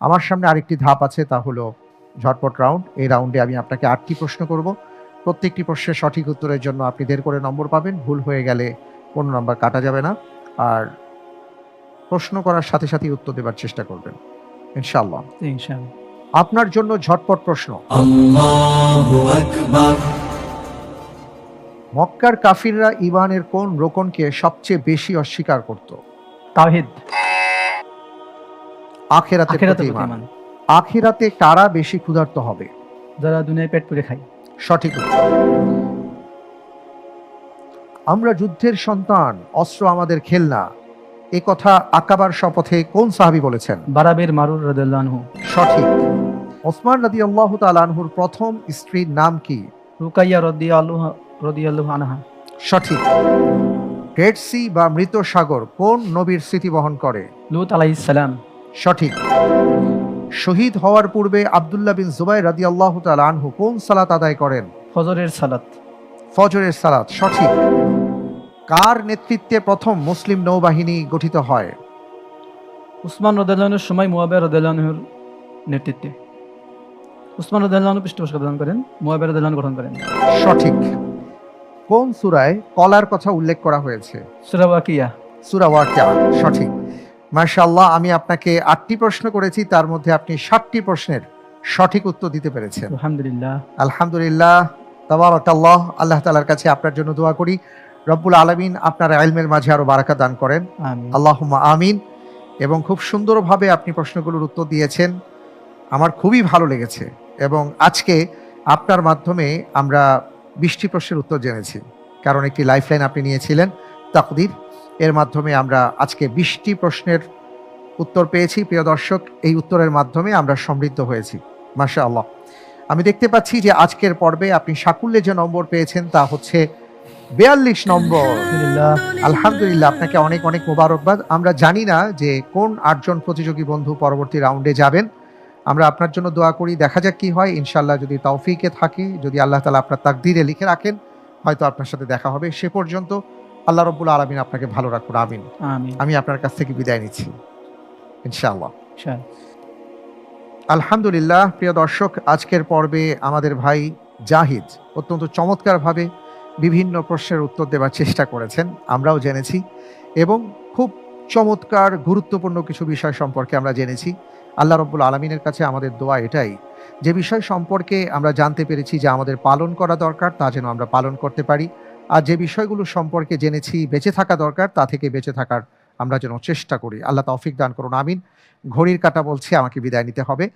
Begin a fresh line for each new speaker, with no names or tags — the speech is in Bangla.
আমার সামনে আরেকটি ধাপ আছে তা হলো ঝটপট রাউন্ড এই রাউন্ডে আমি আপনাকে আটটি প্রশ্ন করব। প্রত্যেকটি প্রশ্নের সঠিক উত্তরের জন্য আপনি দেড় করে নম্বর পাবেন। ভুল হয়ে গেলে কোনো নম্বর কাটা যাবে না। আর প্রশ্ন করার সাথে সাথে উত্তর দেবার চেষ্টা করবেন।
ইনশাল্লাহ
আপনার জন্য ঝটপট প্রশ্ন। মক্কার কাফিররা ইমানের কোন রোকনকে সবচেয়ে বেশি অস্বীকার করত?
তাহিদ
আখেরাতে
প্রতিমান।
আখিরাতে কারা বেশি ক্ষুধার্ত হবে?
যারা দুনিয়ায় পেট পুরে খায়।
সঠিক আমরা যুদ্ধের সন্তান অস্ত্র আমাদের খেলনা। এ কথা আকাবার শপথে কোন সাহাবী বলেছেন?
বারাবের মারুর রাদিয়াল্লাহু
সঠিক। ওসমান রাদি আল্লাহ তালানহুর প্রথম স্ত্রীর নাম কি?
রুকাইয়া রাদিয়াল্লাহু রাদিয়াল্লাহু আনহা।
সঠিক। ডেড সি বা মৃত সাগর কোন নবীর স্মৃতি বহন করে?
লুত আলাইহিস সালাম।
সঠিক। শহীদ হওয়ার পূর্বে আবদুল্লাহ বিন জুবাই রাদি আল্লাহ আনহু কোন সালাত আদায় করেন?
ফজরের সালাত।
ফজরের সালাত সঠিক। কার নেতৃত্বে প্রথম মুসলিম নৌবাহিনী গঠিত হয়?
উসমান রাদিয়াল্লাহুর সময় মুয়াবিয়া রাদিয়াল্লাহুর নেতৃত্বে। উসমান রাদিয়াল্লাহু পৃষ্ঠপোষকতা প্রদান করেন মুয়াবিয়া রাদিয়াল্লাহু গঠন করেন।
সঠিক। কোন সূরায় কলার কথা উল্লেখ করা হয়েছে?
সূরা ওয়াকিয়া।
সূরা ওয়াকিয়া সঠিক। মাশাআল্লাহ আমি আপনাকে আটটি প্রশ্ন করেছি তার মধ্যে আপনি ষাটটি প্রশ্নের সঠিক উত্তর দিতে পেরেছেন।
আলহামদুলিল্লাহ।
আলহামদুলিল্লাহ তাবারাকাল্লাহ আল্লাহ তালার কাছে আপনার জন্য দোয়া করি। রব্বুল আলামিন আপনার ইলমের মাঝে আরও বারাকা দান করেন। আল্লাহ আমিন। এবং খুব সুন্দরভাবে আপনি প্রশ্নগুলোর উত্তর দিয়েছেন। আমার খুবই ভালো লেগেছে। এবং আজকে আপনার মাধ্যমে আমরা বৃষ্টি প্রশ্নের উত্তর জেনেছি। কারণ একটি লাইফলাইন আপনি নিয়েছিলেন তাকদির। এর মাধ্যমে আমরা আজকে বিশটি প্রশ্নের উত্তর পেয়েছি। প্রিয় দর্শক এই উত্তরের মাধ্যমে আমরা সমৃদ্ধ হয়েছি। মাশা আল্লাহ আমি দেখতে পাচ্ছি যে আজকের পর্বে আপনি সাকুল্যে যে নম্বর পেয়েছেন তা হচ্ছে বিয়াল্লিশ নম্বর।
আলহামদুলিল্লাহ।
আলহামদুলিল্লাহ আপনাকে অনেক অনেক মোবারকবাদ। আমরা জানি না যে কোন আটজন প্রতিযোগী বন্ধু পরবর্তী রাউন্ডে যাবেন। আমরা আপনার জন্য দোয়া করি দেখা যাক কি হয়। ইনশাল্লাহ যদি তৌফিকে থাকে যদি আল্লাহ তালা আপনার তাকদিরে লিখে রাখেন হয়তো আপনার সাথে দেখা হবে। সে পর্যন্ত আল্লাহ রব্বুল আলমিন আপনাকে ভালো রাখুন
আমিন।
আমি আপনার কাছ থেকে বিদায় নিচ্ছি ইনশাআল্লাহ।
ইনশাআল্লাহ।
আলহামদুলিল্লাহ প্রিয় দর্শক আজকের পর্বে আমাদের ভাই জাহিদ অত্যন্ত চমৎকারভাবে বিভিন্ন প্রশ্নের উত্তর দেওয়ার চেষ্টা করেছেন আমরাও জেনেছি এবং খুব চমৎকার গুরুত্বপূর্ণ কিছু বিষয় সম্পর্কে আমরা জেনেছি। আল্লাহ রব্বুল আলমিনের কাছে আমাদের দোয়া এটাই যে বিষয় সম্পর্কে আমরা জানতে পেরেছি যে আমাদের পালন করা দরকার তা যেন আমরা পালন করতে পারি। আর যে বিষয়গুলো সম্পর্কে জেনেছি বেঁচে থাকা দরকার, তা থেকে বেঁচে থাকার আমরা যেন চেষ্টা করি। আল্লাহ তৌফিক দান করুন, আমিন। ঘড়ির কাটা বলছি, আমাকে বিদায় নিতে হবে।